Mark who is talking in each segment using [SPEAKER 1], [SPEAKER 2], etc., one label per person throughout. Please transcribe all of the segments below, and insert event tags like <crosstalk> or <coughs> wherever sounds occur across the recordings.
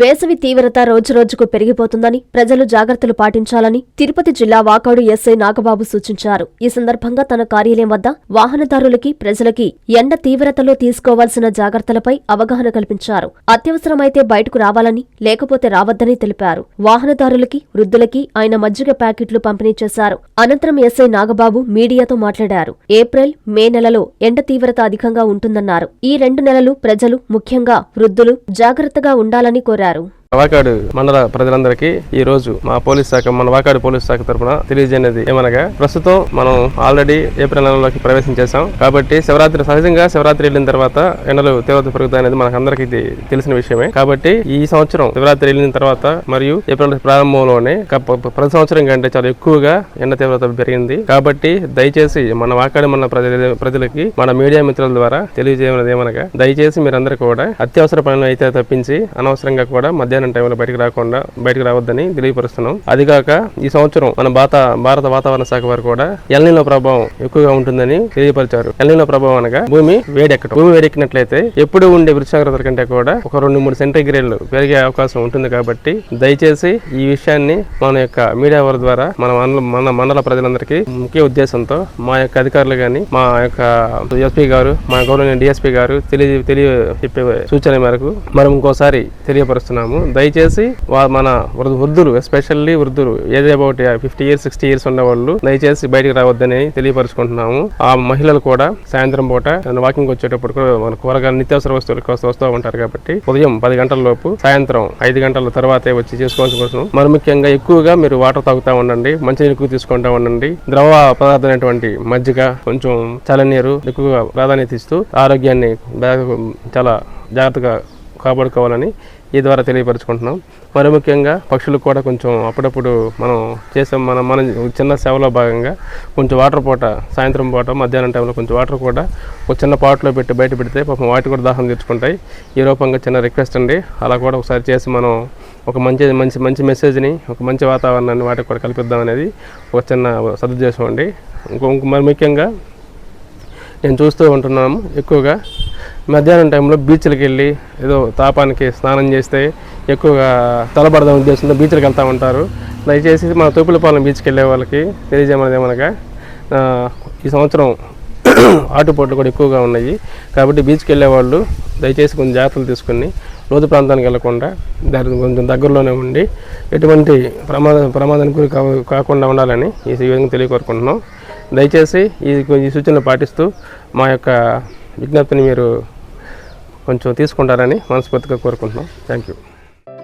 [SPEAKER 1] వేసవి తీవ్రత రోజురోజుకు పెరిగిపోతుందని ప్రజలు జాగ్రత్తలు పాటించాలని తిరుపతి జిల్లా వాకాడు ఎస్ఐ నాగబాబు సూచించారు. ఈ సందర్భంగా తన కార్యాలయం వద్ద వాహనదారులకి ప్రజలకి ఎండ తీవ్రతలో తీసుకోవాల్సిన జాగ్రత్తలపై అవగాహన కల్పించారు. అత్యవసరమైతే బయటకు రావాలని లేకపోతే రావద్దని తెలిపారు. వాహనదారులకి వృద్ధులకి ఆయన మజ్జిగ ప్యాకెట్లు పంపిణీ చేశారు. అనంతరం ఎస్ఐ నాగబాబు మీడియాతో మాట్లాడారు. ఏప్రిల్ మే నెలలో ఎండ తీవ్రత అధికంగా ఉంటుందన్నారు. ఈ రెండు నెలలు ప్రజలు ముఖ్యంగా వృద్ధులు జాగ్రత్తగా ఉండాలని కోరారు.
[SPEAKER 2] చేశారు వాకాడు మండల ప్రజలందరికీ ఈ రోజు మా పోలీస్ శాఖ మన వాకాడు పోలీస్ శాఖ తరఫున తెలియజేయనది ఏమనగా ప్రస్తుతం మనం ఆల్రెడీ ఏప్రిల్ నెలలోకి ప్రవేశం చేశాం. కాబట్టి శివరాత్రి సహజంగా శివరాత్రి వెళ్ళిన తర్వాత ఎండలు తీవ్రత పెరుగుతాయి అనేది మనకు అందరికీ తెలిసిన విషయమే. కాబట్టి ఈ సంవత్సరం శివరాత్రి వెళ్ళిన తర్వాత మరియు ఏప్రిల్ ప్రారంభంలోనే ప్రతి సంవత్సరం కంటే చాలా ఎక్కువగా ఎండ తీవ్రత పెరిగింది. కాబట్టి దయచేసి మన వాకాడు మన ప్రజలకి మన మీడియా మిత్రుల ద్వారా తెలియజేయనది ఏమనగా దయచేసి మీరందరూ కూడా అత్యవసర పనులు అయితే తప్పించి అనవసరంగా కూడా మధ్యాహ్నం టైంలో బయటకు రాకుండా బయటకు రావద్దని తెలియపరుస్తున్నాం. అదిగాక ఈ సంవత్సరం మన భారత భారత వాతావరణ శాఖ వారు కూడా ఎల్నిలో ప్రభావం ఎక్కువగా ఉంటుందని తెలియపరిచారు. ఎల్నిలో ప్రభావం అనగా భూమి వేడెక్కడం. భూమి వేడెక్కినట్లయితే ఎప్పుడు ఉండే ఉష్ణోగ్రతల కంటే కూడా ఒక రెండు మూడు సెంటీగ్రేడ్లు పెరిగే అవకాశం ఉంటుంది కాబట్టి దయచేసి ఈ విషయాన్ని మన యొక్క మీడియా వారి ద్వారా మన మన మండల ప్రజలందరికీ ముఖ్య ఉద్దేశంతో మా యొక్క అధికారులు కానీ మా యొక్క ఎస్పీ గారు మా గవర్నమెంట్ డిఎస్పీ గారు తెలియ తెలియ చెప్పే సూచన మేరకు మనం ఇంకోసారి తెలియపరుస్తున్నాము. దయచేసి మన వృద్ధులు ఎస్పెషల్లీ వృద్ధులు age about fifty years sixty years ఉన్న వాళ్ళు దయచేసి బయటికి రావద్దని తెలియపరుచుకుంటున్నాము. ఆ మహిళలు కూడా సాయంత్రం పూట వాకింగ్ వచ్చేటప్పుడు కూడా మన కూరగాయలు నిత్యావసర వస్తువులు కోసం వస్తూ ఉంటారు కాబట్టి ఉదయం పది గంటల లోపు సాయంత్రం ఐదు గంటల తర్వాతే వచ్చి చేసుకోవాల్సిన కోసం మరి ముఖ్యంగా ఎక్కువగా మీరు వాటర్ తాగుతూ ఉండండి మంచినీరు ఎక్కువ ఉండండి. ద్రవ పదార్థమైనటువంటి మజ్జిగ కొంచెం చలనీరు ఎక్కువగా ప్రాధాన్యత ఇస్తూ ఆరోగ్యాన్ని చాలా జాగ్రత్తగా కాపాడుకోవాలని ఈ ద్వారా తెలియపరుచుకుంటున్నాం. మరి ముఖ్యంగా పక్షులకు కూడా కొంచెం అప్పుడప్పుడు మనం చేసే మన మన చిన్న సేవలో భాగంగా కొంచెం వాటర్ పూట సాయంత్రం పూట మధ్యాహ్నం టైంలో కొంచెం వాటర్ కూడా ఒక చిన్న పాట్లో పెట్టి బయట పెడితే పాపం వాటి కూడా దాహం తీర్చుకుంటాయి ఈ రూపంగా చిన్న రిక్వెస్ట్ అండి. అలా కూడా ఒకసారి చేసి మనం ఒక మంచి మంచి మంచి మెసేజ్ని ఒక మంచి వాతావరణాన్ని వాటికి కూడా కల్పిద్దాం అనేది ఒక చిన్న సదుద్దేశం అండి. ఇంకో ఇంకో మరి ముఖ్యంగా నేను చూస్తూ ఉంటున్నాము ఎక్కువగా మధ్యాహ్నం టైంలో బీచ్లకు వెళ్ళి ఏదో తాపానికి స్నానం చేస్తే ఎక్కువగా తలబడదాం ఉద్దేశంతో బీచ్లకు వెళ్తూ ఉంటారు. దయచేసి మన తూపులపాలెం బీచ్కి వెళ్ళే వాళ్ళకి తెలియజేయమనేది ఏమనగా ఈ సంవత్సరం <coughs> ఆటుపోట్లు కూడా ఎక్కువగా ఉన్నాయి. కాబట్టి బీచ్కి వెళ్ళే వాళ్ళు దయచేసి కొంచెం జాగ్రత్తలు తీసుకుని లోతు ప్రాంతానికి వెళ్ళకుండా దాని కొంచెం దగ్గరలోనే ఉండి ఎటువంటి ప్రమాద ప్రమాదానికి గురి కా- కాకుండా ఉండాలని ఈ విధంగా తెలియకోరుకుంటున్నాం. దయచేసి ఈ ఈ సూచనలు పాటిస్తూ మా యొక్క విజ్ఞప్తిని మీరు కొంచెం తీసుకుంటారని మనస్ఫూర్తిగా కోరుకుంటున్నాం. Thank you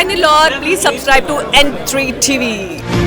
[SPEAKER 3] Hi Nilor, please subscribe to N3 TV.